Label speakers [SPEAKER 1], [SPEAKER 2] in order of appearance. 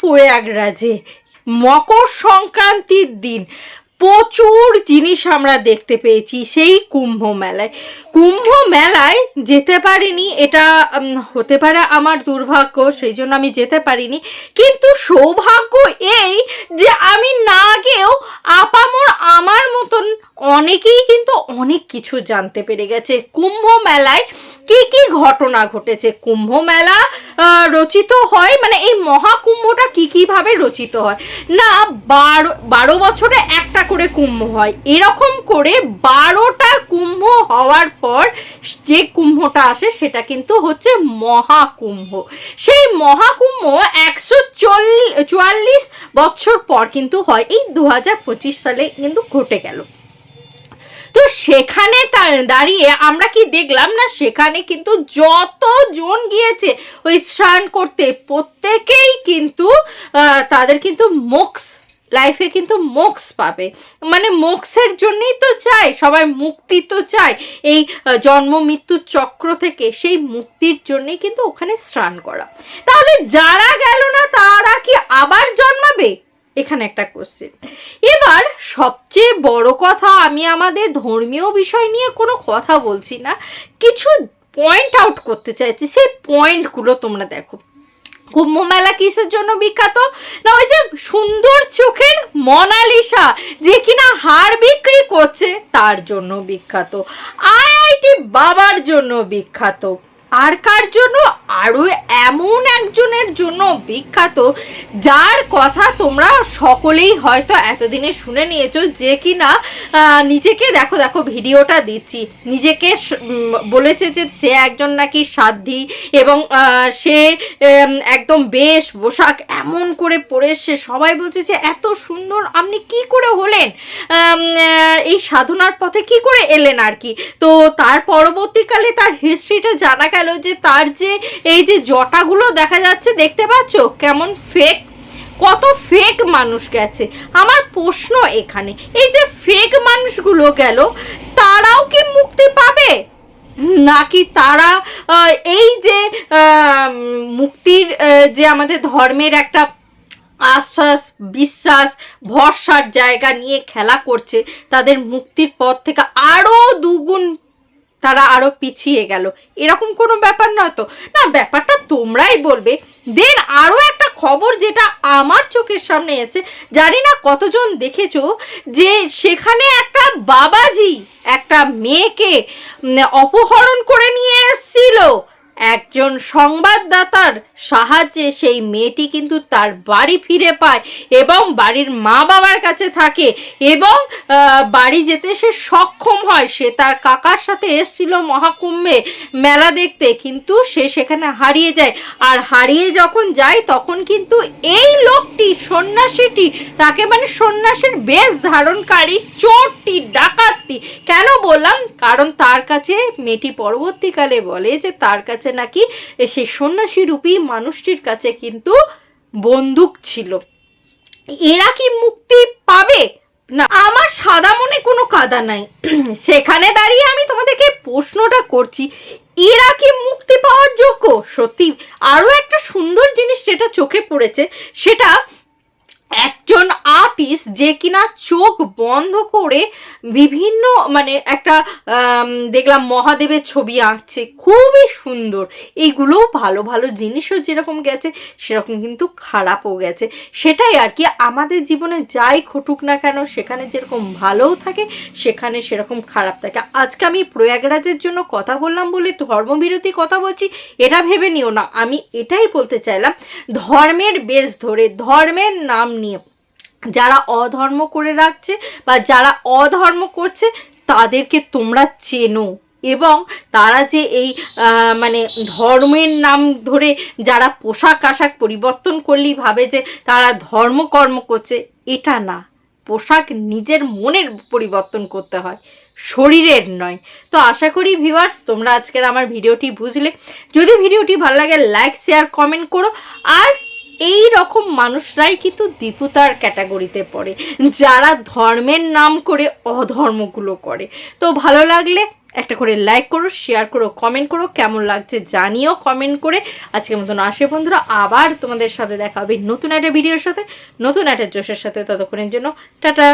[SPEAKER 1] প্রয়াগরাজে। মকর সংক্রান্তির দিন প্রচুর জিনিস আমরা দেখতে পেয়েছি সেই কুম্ভ মেলায়। কুম্ভ মেলায় যেতে পারিনি, এটা হতে পারে আমার দুর্ভাগ্য, সেই জন্য আমি যেতে পারিনি। কিন্তু সৌভাগ্য এই যে আমি না গিয়েও আপামর আমার মতন অনেকেই কিন্তু অনেক কিছু জানতে পেরে গেছে। কুম্ভ মেলায় কি কি ঘটনা ঘটেছে? কুম্ভ মেলা রচিত হয় মানে এই মহাকুম্ভটা কি কীভাবে রচিত হয়? না, বারো বারো বছরে একটা করে কুম্ভ হয়। এরকম করে বারোটা কুম্ভ হওয়ার পর যে কুম্ভটা আসে, সেটা কিন্তু হচ্ছে মহাকুম্ভ। সেই মহাকুম্ভ একশো চুয়াল্লিশ বছর পর কিন্তু হয়। এই দু সালে কিন্তু ঘটে গেল। তো সেখানে দাঁড়িয়ে আমরা কি দেখলাম না, সেখানে কিন্তু যতজন গিয়েছে ওই স্নান করতে, প্রত্যেকেই কিন্তু তাদের কিন্তু মোক্স লাইফে কিন্তু মোক্স পাবে। মানে মোক্সের জন্যই তো চাই সবাই মুক্তি তো চায়। এই জন্ম মৃত্যুর চক্র থেকে সেই মুক্তির জন্যই কিন্তু ওখানে স্নান করা। তাহলে যারা গেল না, তারা কি আবার জন্মাবে? এখানে একটা কোশ্চেন সবচেয়ে বড় কথা, আমি আমাদের ধর্মীয় বিষয় নিয়ে কোনো কথা বলছি না। কিছু পয়েন্ট আউট করতে চাইছি, সেই পয়েন্টগুলো তোমরা দেখো। কুম্ভ মেলা কিসের জন্য বিখ্যাত? না, ওই যে সুন্দর চোখের মনালিসা, যে কিনা হার বিক্রি করছে, তার জন্য বিখ্যাত। আইআইটি বাবার জন্য বিখ্যাত। আর কার জন্য? আরও এমন একজনের জন্য বিখ্যাত, যার কথা তোমরা সকলেই হয়তো এতদিনে শুনে নিয়েছো যে কিনা নিজেকে দেখো দেখো ভিডিওটা দিচ্ছি। নিজেকে বলেছে যে সে একজন নাকি সাধ্যী এবং সে একদম বেশ পোশাক এমন করে পরে এসছে। সবাই বলছে যে, এত সুন্দর, আপনি কি করে হলেন? এই সাধনার পথে কি করে এলেন আর কি? তো তার পরবর্তীকালে তার হিস্ট্রিটা জানা যে তার যে এই যে জটাগুলো দেখা যাচ্ছে, দেখতে পাচ্ছ? কেমন ফেক কত ফেক মানুষ গেছে। আমার প্রশ্ন এখানে, এই যে ফেক মানুষগুলো গেল, তারাও কি মুক্তি পাবে? নাকি তারা এই যে মুক্তির যে আমাদের ধর্মের একটা আশ্বাস, বিশ্বাস, ভরসার জায়গা নিয়ে খেলা করছে, তাদের মুক্তির পথ থেকে আরও দুগুণ তারা আরও পিছিয়ে গেল। এরকম কোনো ব্যাপার নয় তো। না, ব্যাপারটা তোমরাই বলবে। দেন আরও একটা খবর যেটা আমার চোখের সামনে এসে জানি না কতজন দেখেছ যে সেখানে একটা বাবাজি, একটা মেয়েকে অপহরণ করে নিয়ে এসেছিল। একজন সংবাদদাতার সাহায্যে সেই মেয়েটি কিন্তু তার বাড়ি ফিরে পায় এবং বাড়ির মা বাবার কাছে থাকে এবং বাড়ি যেতে সে সক্ষম হয়। সে তার কাকার সাথে এসেছিল মহাকুম্ভে মেলা দেখতে, কিন্তু সে সেখানে হারিয়ে যায়। আর হারিয়ে যখন যায়, তখন কিন্তু এই লোকটি, সন্ন্যাসীটি, তাকে মানে সন্ন্যাসীর বেশ ধারণকারী, চোরটি, ডাকাতটি, কেন বললাম? কারণ তার কাছে মেয়েটি পরবর্তীকালে বলে যে, তার কাছে নাকি? সেই সন্ন্যাসী রূপী মানুষটির কাছে কিন্তু বন্দুক ছিল। এরা কি মুক্তি পাবে? না, আমার সাদা মনে কোনো কাদা নাই। সেখানে দাঁড়িয়ে আমি তোমাদেরকে প্রশ্নটা করছি, এরা কি মুক্তি পাওয়ার যোগ্য? সত্যি, আরও একটা সুন্দর জিনিস যেটা চোখে পড়েছে, সেটা একজন আর্টিস্ট যে কিনা চোখ বন্ধ করে বিভিন্ন মানে একটা দেখলাম মহাদেবের ছবি আঁকছে, খুবই সুন্দর। এইগুলোও ভালো ভালো জিনিসও যেরকম গেছে, সেরকম কিন্তু খারাপও গেছে। সেটাই আর কি, আমাদের জীবনে যাই ঘটুক না কেন, সেখানে যেরকম ভালোও থাকে, সেখানে সেরকম খারাপ থাকে। আজকে আমি প্রয়াগরাজের জন্য কথা বললাম বলে ধর্মবিরোধী কথা বলছি, এটা ভেবে নিও না। আমি এটাই বলতে চাইলাম, ধর্মের বেশ ধরে, ধর্মের নাম নিয়ে। যারা অধর্ম করে রাখছে বা যারা অধর্ম করছে, তাদেরকে তোমরা চেনো। এবং তারা যে এই মানে ধর্মের নাম ধরে যারা পোশাক আশাক পরিবর্তন করলেই ভাবে যে তারা ধর্মকর্ম করছে, এটা না। পোশাক নিজের মনের পরিবর্তন করতে হয়, শরীরের নয়। তো আশা করি ভিউয়ার্স তোমরা আজকের আমার ভিডিওটি বুঝলে। যদি ভিডিওটি ভালো লাগে লাইক শেয়ার কমেন্ট করো। আর এই রকম মানুষরাই কিন্তু দীপুতার ক্যাটাগরিতে পড়ে, যারা ধর্মের নাম করে অধর্মগুলো করে। তো ভালো লাগলে একটা করে লাইক করো শেয়ার করো কমেন্ট করো, কেমন লাগছে জানিও কমেন্ট করে। আজকের মতন আসে বন্ধুরা, আবার তোমাদের সাথে দেখা হবে নতুন একটা ভিডিওর সাথে, নতুন একটা জোশের সাথে। ততক্ষণের জন্য, টাটা!